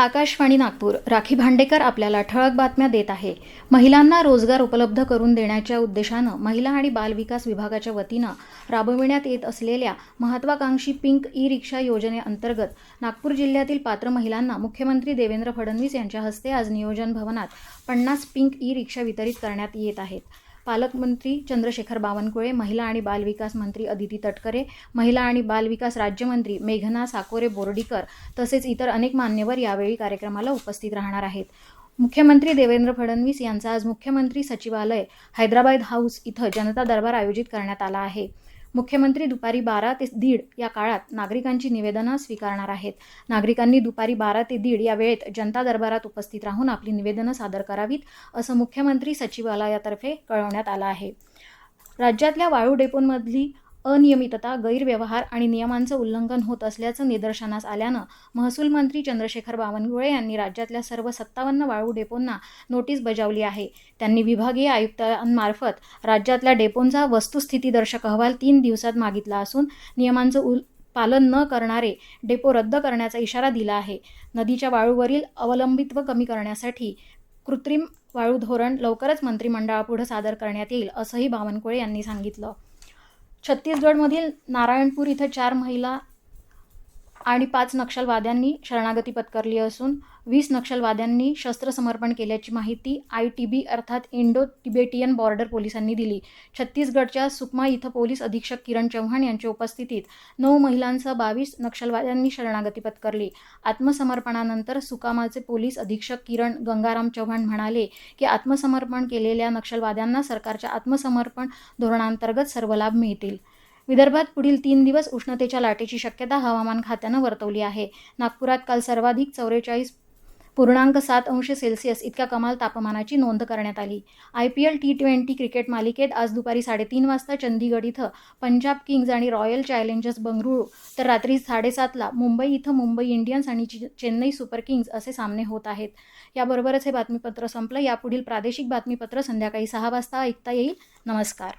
आकाशवाणी नागपूर. राखी भांडेकर आपल्याला ठळक बातम्या देत आहे. महिलांना रोजगार उपलब्ध करून देण्याच्या उद्देशानं महिला आणि बालविकास विभागाच्या वतीनं राबविण्यात येत असलेल्या महत्वाकांक्षी पिंक ई रिक्षा योजनेअंतर्गत नागपूर जिल्ह्यातील पात्र महिलांना मुख्यमंत्री देवेंद्र फडणवीस यांच्या हस्ते आज नियोजन भवनात पन्नास पिंक ई रिक्षा वितरित करण्यात येत आहेत. पालकमंत्री चंद्रशेखर बावनकुळे महिला आणि बालविकास मंत्री अदिती तटकरे महिला आणि बालविकास राज्यमंत्री मेघना साकोरे बोर्डीकर तसेच इतर अनेक मान्यवर यावेळी कार्यक्रमाला उपस्थित राहणार आहेत. मुख्यमंत्री देवेंद्र फडणवीस यांचा आज मुख्यमंत्री सचिवालय हैदराबाद हाऊस इथं जनता दरबार आयोजित करण्यात आला आहे. मुख्यमंत्री दुपारी बारा ते दीड या काळात नागरिकांची निवेदनं स्वीकारणार आहेत. नागरिकांनी दुपारी बारा ते दीड या वेळेत जनता दरबारात उपस्थित राहून आपली निवेदनं सादर करावीत असं मुख्यमंत्री सचिवालयातर्फे कळवण्यात आलं आहे. राज्यातल्या वाळू डेपोंमधली अनियमितता गैरव्यवहार आणि नियमांचं उल्लंघन होत असल्याचं निदर्शनास आल्यानं महसूल मंत्री चंद्रशेखर बावनकुळे यांनी राज्यातल्या सर्व सत्तावन्न वाळू डेपोंना नोटीस बजावली आहे. त्यांनी विभागीय आयुक्तांमार्फत राज्यातल्या डेपोंचा वस्तुस्थितीदर्शक अहवाल तीन दिवसात मागितला असून नियमांचं उल पालन न करणारे डेपो रद्द करण्याचा इशारा दिला आहे. नदीच्या वाळूवरील अवलंबित्व कमी करण्यासाठी कृत्रिम वाळू धोरण लवकरच मंत्रिमंडळापुढे सादर करण्यात येईल असंही बावनकुळे यांनी सांगितलं. छत्तीसगडमधील नारायणपूर इथं चार महिला आणि पाच नक्षलवाद्यांनी शरणागती पत्करली असून वीस नक्षलवाद्यांनी शस्त्रसमर्पण केल्याची माहिती आय टी बी अर्थात इंडो तिबेटियन बॉर्डर पोलिसांनी दिली. छत्तीसगडच्या सुकमा इथं पोलीस अधीक्षक किरण चव्हाण यांच्या उपस्थितीत नऊ महिलांसह बावीस नक्षलवाद्यांनी शरणागती पत्करली. आत्मसमर्पणानंतर सुकामाचे पोलीस अधीक्षक किरण गंगाराम चव्हाण म्हणाले की आत्मसमर्पण केलेल्या नक्षलवाद्यांना सरकारच्या आत्मसमर्पण धोरणांतर्गत सर्व लाभ मिळतील. विदर्भात पुढील तीन दिवस उष्णतेच्या लाटेची शक्यता हवामान खात्यानं वर्तवली आहे. नागपुरात काल सर्वाधिक चौवेचाळीस पूर्णांक सात अंश सेल्सिअस इतक्या कमाल तापमानाची नोंद करण्यात आली. I P L T twenty cricket मालिकेत आज दुपारी साडेतीन वाजता चंदीगड इथं पंजाब किंग्ज आणि रॉयल चॅलेंजर्स बंगळुरू तर रात्री साडेसातला मुंबई इथं मुंबई इंडियन्स आणि चेन्नई सुपर किंग्ज असे सामने होत आहेत. याबरोबरच हे बातमीपत्र संपलं. यापुढील प्रादेशिक बातमीपत्र संध्याकाळी सहा वाजता ऐकता येईल. नमस्कार.